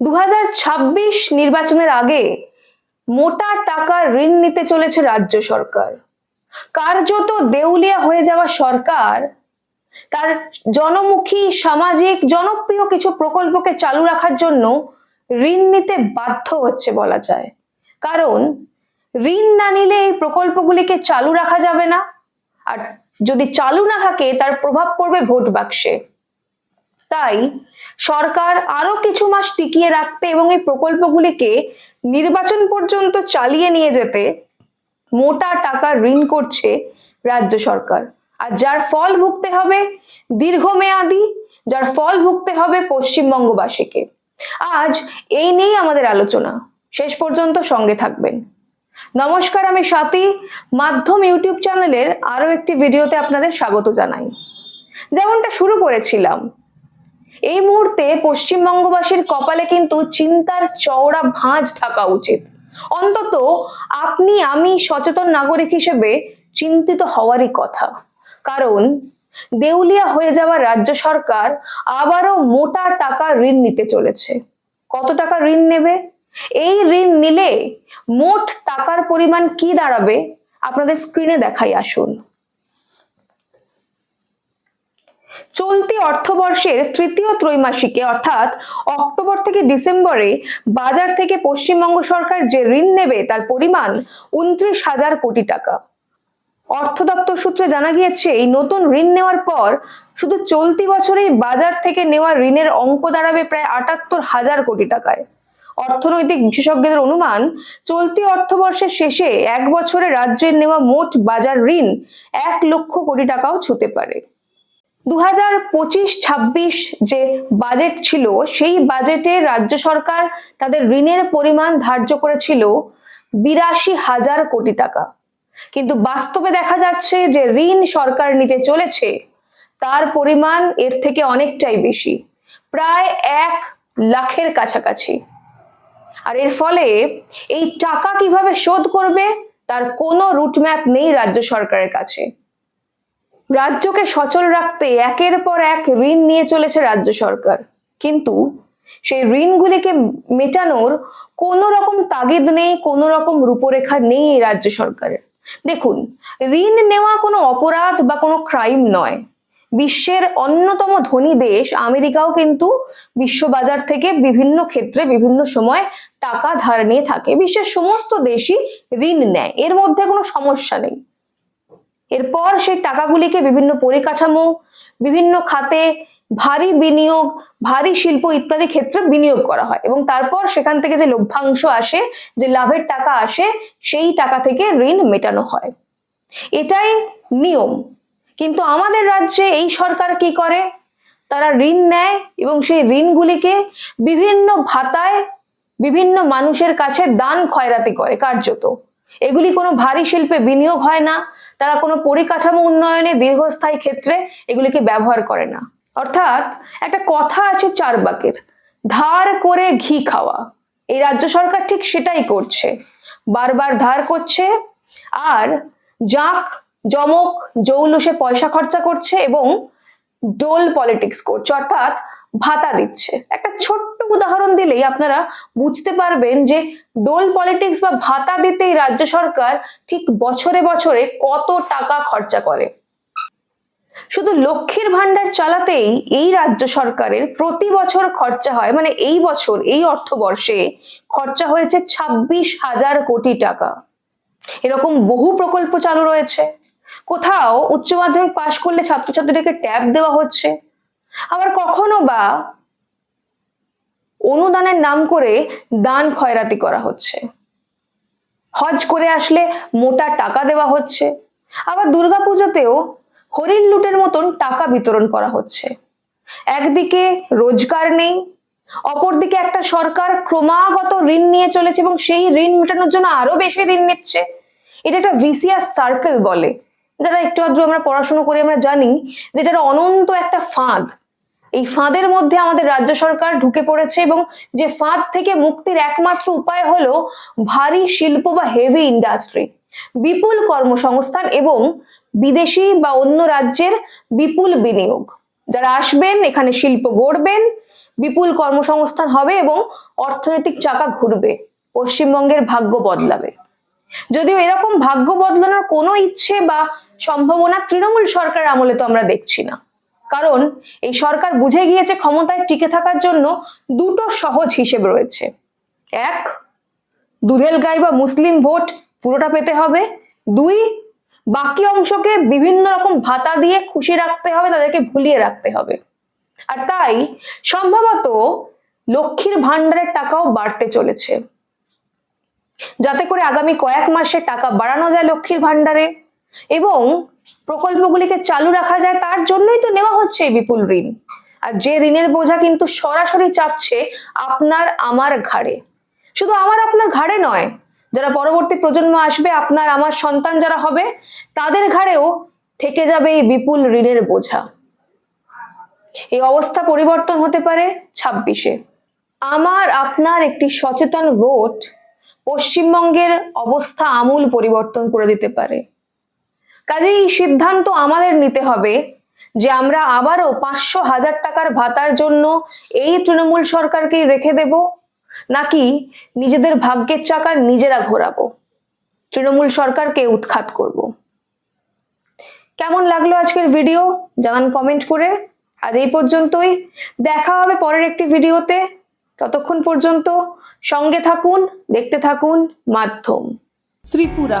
দু হাজার ছাব্বিশ নির্বাচনের আগে মোটা টাকার ঋণ নিতে চলেছে রাজ্য সরকার। কার্যত দেউলিয়া হয়ে যাওয়া সরকার তার জনমুখী, সামাজিক, জনপ্রিয় কিছু প্রকল্পকে চালু রাখার জন্য ঋণ নিতে বাধ্য হচ্ছে বলা যায়। কারণ ঋণ না নিলে এই প্রকল্পগুলিকে চালু রাখা যাবে না। আর যদি চালু না থাকে, তার প্রভাব পড়বে ভোট বাক্সে। তাই সরকার আরও কিছু মাস টিকিয়ে রাখতে এবং এই প্রকল্পগুলিকে নির্বাচন পর্যন্ত চালিয়ে নিয়ে যেতে মোটা টাকা ঋণ করছে রাজ্য সরকার। আর যার ফল ভুগতে হবে দীর্ঘমেয়াদী, যার ফল ভুগতে হবে পশ্চিমবঙ্গবাসীকে। আজ এই নিয়েই আমাদের আলোচনা। শেষ পর্যন্ত সঙ্গে থাকবেন। নমস্কার, আমি স্বাতী। মাধ্যম ইউটিউব চ্যানেলের আরও একটি ভিডিওতে আপনাদের স্বাগত জানাই। যেমনটা শুরু করেছিলাম এই মুহূর্তে পশ্চিমবঙ্গবাসীর কপালে কিন্তু চিন্তার চওড়া ভাঁজ থাকা উচিত। অন্তত আপনি, আমি সচেতন নাগরিক হিসেবে চিন্তিত হওয়ারই কথা। কারণ দেউলিয়া হয়ে যাওয়া রাজ্য সরকার আবারও মোটা টাকা ঋণ নিতে চলেছে। কত টাকা ঋণ নেবে? এই ঋণ নিলে মোট টাকার পরিমাণ কি দাঁড়াবে? আপনাদের স্ক্রিনে দেখাই, আসুন। চলতি অর্থবর্ষের তৃতীয় ত্রৈমাসিকে, অর্থাৎ অক্টোবর থেকে ডিসেম্বরে বাজার থেকে পশ্চিমবঙ্গ সরকার যে ঋণ নেবে তার পরিমাণ উনত্রিশ হাজার কোটি টাকা। অর্থ দপ্তর সূত্রে জানা গিয়েছে, এই নতুন ঋণ নেওয়ার পর শুধু চলতি বছরেই বাজার থেকে নেওয়া ঋণের অঙ্ক দাঁড়াবে প্রায় আটাত্তর হাজার কোটি টাকায়। অর্থনৈতিক বিশেষজ্ঞদের অনুমান, চলতি অর্থবর্ষের শেষে এক বছরে রাজ্যের নেওয়া মোট বাজার ঋণ এক লক্ষ কোটি টাকাও ছুতে পারে। দু হাজার পঁচিশ, ছাব্বিশ যে বাজেট ছিল, সেই বাজেটে রাজ্য সরকার তাদের ঋণের পরিমাণ ধার্য করেছিল বিরাশি হাজার কোটি টাকা। কিন্তু বাস্তবে দেখা যাচ্ছে যে ঋণ সরকার নিতে চলেছে, তার পরিমাণ এর থেকে অনেকটাই বেশি, প্রায় এক লাখের কাছাকাছি। আর এর ফলে এই টাকা কীভাবে শোধ করবে, তার কোনো রুটম্যাপ নেই রাজ্য সরকারের কাছে। রাজ্যকে সচল রাখতে একের পর এক ঋণ নিয়ে চলেছে রাজ্য সরকার। কিন্তু সেই ঋণগুলিকে মেটানোর কোনো রকম তাগিদ নেই, কোনো রকম রূপরেখা নেই এই রাজ্য সরকারের। দেখুন, ঋণ নেওয়া কোনো অপরাধ বা কোনো ক্রাইম নয়। বিশ্বের অন্যতম ধনী দেশ আমেরিকাও কিন্তু বিশ্ববাজার থেকে বিভিন্ন ক্ষেত্রে বিভিন্ন সময় টাকা ধার নিয়ে থাকে। বিশ্বের সমস্ত দেশই ঋণ নেয়, এর মধ্যে কোনো সমস্যা নেই। এরপর সেই টাকাগুলিকে বিভিন্ন পরিকাঠামো, বিভিন্ন খাতে ভারী বিনিয়োগ, ভারী শিল্প ইত্যাদি ক্ষেত্রে বিনিয়োগ করা হয় এবং তারপর সেখান থেকে যে লভ্যাংশ আসে, যে লাভের টাকা আসে, সেই টাকা থেকে ঋণ মেটানো হয়। এটাই নিয়ম। কিন্তু আমাদের রাজ্যে এই সরকার কি করে? তারা ঋণ নেয় এবং সেই ঋণগুলিকে বিভিন্ন ভাতায় বিভিন্ন মানুষের কাছে দান খয়রাতি করে, কার্যত। এগুলি কোনো ভারী শিল্পে বিনিয়োগ হয় না। তারা কোনো পরিকাঠামো উন্নয়নে দীর্ঘস্থায়ী ক্ষেত্রে এগুলিকে ব্যবহার করে না। অর্থাৎ একটা কথা আছে চারবাকের, ধার করে ঘি খাওয়া। এই রাজ্য সরকার ঠিক সেটাই করছে। বারবার ধার করছে, আর জাঁক, জমক জৌলুসে পয়সা খরচা করছে এবং ডোল পলিটিক্স করছে। অর্থাৎ ভাতা দিচ্ছে। একটা ছোট্ট উদাহরণ দিলেই আপনারা বুঝতে পারবেন যে ডোল পলিটিক্স বা ভাতা দিতেই রাজ্য সরকার ঠিক বছরে বছরে কত টাকা খরচা করে। শুধু লক্ষ্মীর ভান্ডার চালাতেই এই রাজ্য সরকারের প্রতি বছর খরচা হয় মানে এই বছর, এই অর্থবর্ষে খরচা হয়েছে ছাব্বিশ হাজার কোটি টাকা। এরকম বহু প্রকল্প চালু রয়েছে। কোথাও উচ্চ মাধ্যমিক পাশ করলে ছাত্রছাত্রীদেরকে ট্যাব দেওয়া হচ্ছে। আবার কখনো বা অনুদানের নাম করে দান খয়রাতি করা হচ্ছে। হজ করে আসলে মোটা টাকা দেওয়া হচ্ছে। আবার দুর্গাপুজোতেও হরিণ লুটের মতন টাকা বিতরণ করা হচ্ছে। একদিকে রোজগার নেই, অপরদিকে একটা সরকার ক্রমাগত ঋণ নিয়ে চলেছে এবং সেই ঋণ মেটানোর জন্য আরও বেশি ঋণ নিচ্ছে। এটা একটা ভিসিয়াস সার্কেল বলে। যারা একটু আধটু আমরা পড়াশোনা করি, আমরা জানি যে এটা অনন্ত একটা ফাঁদ। এই ফাঁদের মধ্যে আমাদের রাজ্য সরকার ঢুকে পড়েছে এবং যে ফাঁদ থেকে মুক্তির একমাত্র উপায় হলো ভারী শিল্প বা হেভি ইন্ডাস্ট্রি বিপুল কর্মসংস্থান এবং বিদেশি বা অন্য রাজ্যের বিপুল বিনিয়োগ। যারা আসবেন, এখানে শিল্প গড়বেন, বিপুল কর্মসংস্থান হবে এবং অর্থনৈতিক চাকা ঘুরবে, পশ্চিমবঙ্গের ভাগ্য বদলাবে। যদিও এরকম ভাগ্য বদলানোর কোনো ইচ্ছে বা সম্ভাবনা তৃণমূল সরকার আমলে তো আমরা দেখছি না। কারণ এই সরকার বুঝে গিয়েছে ক্ষমতায় টিকে থাকার জন্য দুটো সহজ হিসেব রয়েছে। এক, দুধেল গাই বা মুসলিম ভোট পুরোটা পেতে হবে। দুই, বাকি অংশকে বিভিন্ন রকম ভাতা দিয়ে খুশি রাখতে হবে, তাদেরকে ভুলিয়ে রাখতে হবে। আর তাই সম্ভবত লক্ষ্মীর ভান্ডারের টাকাও বাড়তে চলেছে। যাতে করে আগামী কয়েক মাসে টাকা বাড়ানো যায় লক্ষ্মীর ভান্ডারে এবং প্রকল্পগুলিকে চালু রাখা যায় তার জন্যই তো নেওয়া হচ্ছে এই বিপুল ঋণ। আর যে ঋণের বোঝা কিন্তু সরাসরি চাপছে আপনার আমার ঘাড়ে। শুধু আমার আপনার ঘাড়ে নয়, যারা পরবর্তী প্রজন্ম আসবে, আপনার আমার সন্তান যারা হবে, তাদের ঘাড়েও থেকে যাবে এই বিপুল ঋণের বোঝা। এই অবস্থা পরিবর্তন হতে পারে ছাব্বিশে। আমার আপনার একটি সচেতন ভোট পশ্চিমবঙ্গের অবস্থা আমূল পরিবর্তন করে দিতে পারে। কাজে এই সিদ্ধান্ত আমাদের নিতে হবে যে আমরা আবারও পাঁচশো হাজার টাকার ভাতার জন্য এই তৃণমূল সরকারকেই রেখে দেব, নাকি নিজেদের ভাগ্যের চাকার নিজেরা ঘোরাবো, তৃণমূল সরকারকে উৎখাত করব। কেমন লাগল আজকের ভিডিও? জানান কমেন্ট করে। আজ এই পর্যন্তই। দেখা হবে পরের একটি ভিডিওতে। ততক্ষণ পর্যন্ত সঙ্গে থাকুন, দেখতে থাকুন, মাধ্যম। ত্রিপুরা।